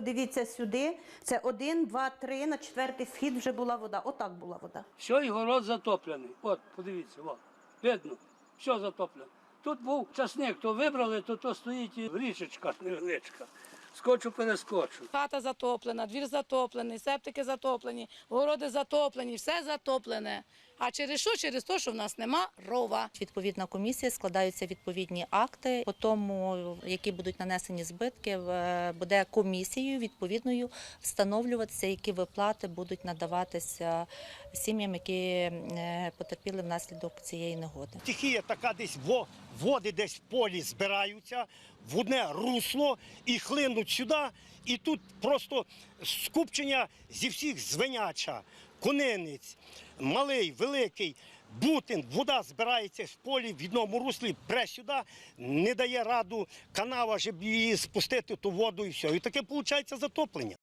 подивіться сюди. Це один, два, три, на четвертий схід вже була вода. Отак була вода. Все, і город затоплений. От, подивіться, от, видно, все затоплено. Тут був часник, то вибрали, то то стоїть і річечка невеличка. Скочу, перескочу. Хата затоплена, двір затоплений, септики затоплені, городи затоплені, все затоплене. А через що? Через те, що в нас нема рова. Відповідна комісія складаються відповідні акти. По тому, які будуть нанесені збитки, буде комісією відповідною встановлюватися, які виплати будуть надаватися сім'ям, які е, потерпіли внаслідок цієї негоди. Стихія така десь во, води десь в полі збираються в одне русло і хлинуть сюди. І тут просто скупчення зі всіх звеняча, конинець, малий, великий. Бутин, вода збирається з полі в одному руслі, пре сюди, не дає раду канава, щоб її спустити ту воду і все. І таке виходить затоплення.